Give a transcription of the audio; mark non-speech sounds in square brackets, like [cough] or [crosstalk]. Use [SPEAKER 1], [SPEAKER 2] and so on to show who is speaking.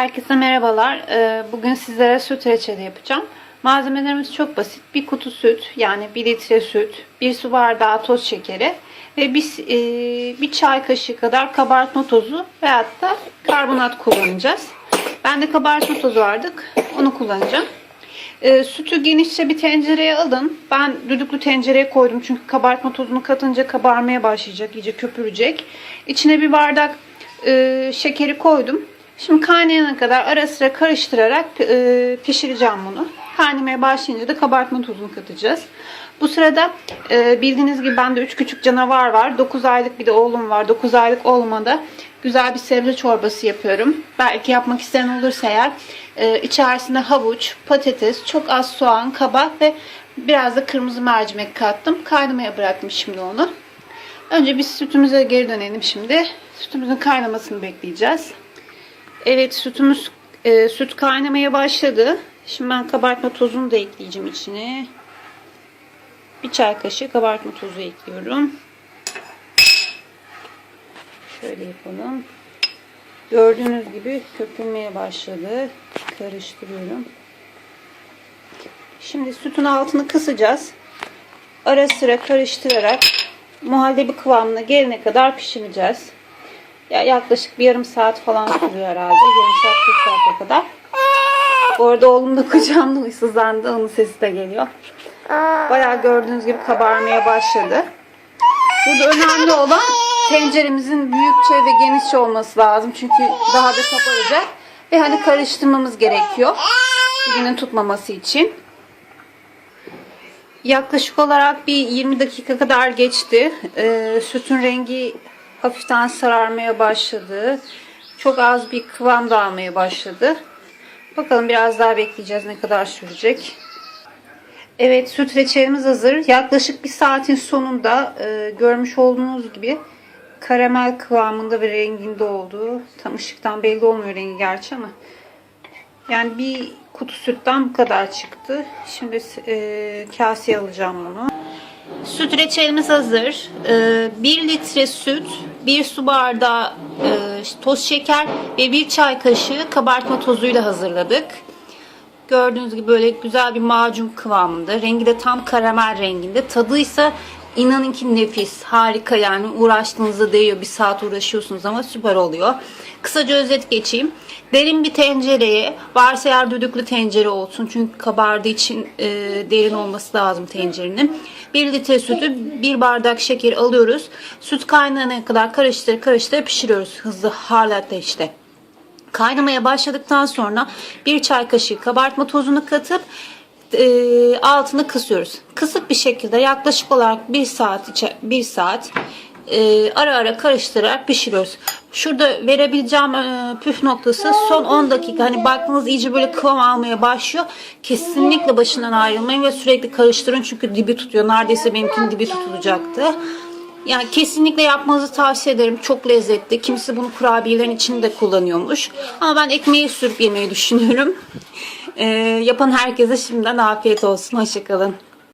[SPEAKER 1] Herkese merhabalar. Ee, Bugün sizlere süt reçeli yapacağım. Malzemelerimiz çok basit. Bir kutu süt yani 1 litre süt, 1 su bardağı toz şekeri ve bir, e, bir çay kaşığı kadar kabartma tozu veyahut da karbonat kullanacağız. Ben de kabartma tozu vardık. Onu kullanacağım. Ee, sütü genişçe bir tencereye alın. Ben düdüklü tencereye koydum çünkü kabartma tozunu katınca kabarmaya başlayacak, iyice köpürecek. İçine bir bardak e, şekeri koydum. Şimdi kaynayana kadar ara sıra karıştırarak e, pişireceğim bunu. Kaynamaya başlayınca da kabartma tozunu katacağız. Bu sırada e, bildiğiniz gibi bende 3 küçük canavar var. 9 aylık bir de oğlum var. 9 aylık oğluma da güzel bir sebze çorbası yapıyorum. Belki yapmak isteyen olursa eğer e, içerisine havuç, patates, çok az soğan, kabak ve biraz da kırmızı mercimek kattım. Kaynamaya bıraktım şimdi onu. Önce biz sütümüze geri dönelim şimdi. Sütümüzün kaynamasını bekleyeceğiz. Evet sütümüz e, süt kaynamaya başladı. Şimdi ben kabartma tozunu da ekleyeceğim içine. Bir çay kaşığı kabartma tozu ekliyorum. Şöyle yapalım. Gördüğünüz gibi köpürmeye başladı. Karıştırıyorum. Şimdi sütün altını kısacağız. Ara sıra karıştırarak muhallebi kıvamına gelene kadar pişireceğiz. Ya yaklaşık bir yarım saat falan sürüyor herhalde. Yarım saat 40 saate kadar. Bu arada oğlum da [laughs] kucağımda huysuzlandı. Onun sesi de geliyor. Bayağı gördüğünüz gibi kabarmaya başladı. Burada önemli olan tenceremizin büyükçe ve genişçe olması lazım. Çünkü daha da kabaracak. Ve hani karıştırmamız gerekiyor. Birbirinin tutmaması için. Yaklaşık olarak bir 20 dakika kadar geçti. Ee, sütün rengi hafiften sararmaya başladı. Çok az bir kıvam da almaya başladı. Bakalım biraz daha bekleyeceğiz ne kadar sürecek. Evet süt reçelimiz hazır. Yaklaşık bir saatin sonunda e, görmüş olduğunuz gibi karamel kıvamında ve renginde oldu. Tam ışıktan belli olmuyor rengi gerçi ama. Yani bir kutu sütten bu kadar çıktı. Şimdi e, kaseye alacağım bunu. Süt reçelimiz hazır. 1 litre süt, 1 su bardağı e, toz şeker ve 1 çay kaşığı kabartma tozuyla hazırladık. Gördüğünüz gibi böyle güzel bir macun kıvamında. Rengi de tam karamel renginde. Tadı ise inanın ki nefis. Harika yani. Uğraştığınızda değiyor. Bir saat uğraşıyorsunuz ama süper oluyor. Kısaca özet geçeyim. Derin bir tencereye, varsa eğer düdüklü tencere olsun. Çünkü kabardığı için e, derin olması lazım tencerenin. 1 litre sütü, 1 bardak şeker alıyoruz. Süt kaynayana kadar karıştır karıştır pişiriyoruz. Hızlı hala ateşte. Kaynamaya başladıktan sonra bir çay kaşığı kabartma tozunu katıp e, altını kısıyoruz. Kısık bir şekilde yaklaşık olarak bir saat içe, bir saat e, ara ara karıştırarak pişiriyoruz. Şurada verebileceğim e, püf noktası son 10 dakika. Hani baktığınız iyice böyle kıvam almaya başlıyor. Kesinlikle başından ayrılmayın ve sürekli karıştırın çünkü dibi tutuyor. Neredeyse benimkinin dibi tutulacaktı. Yani kesinlikle yapmanızı tavsiye ederim. Çok lezzetli. Kimisi bunu kurabiyelerin içinde kullanıyormuş. Ama ben ekmeği sürüp yemeyi düşünüyorum. Ee, yapan herkese şimdiden afiyet olsun. Hoşçakalın.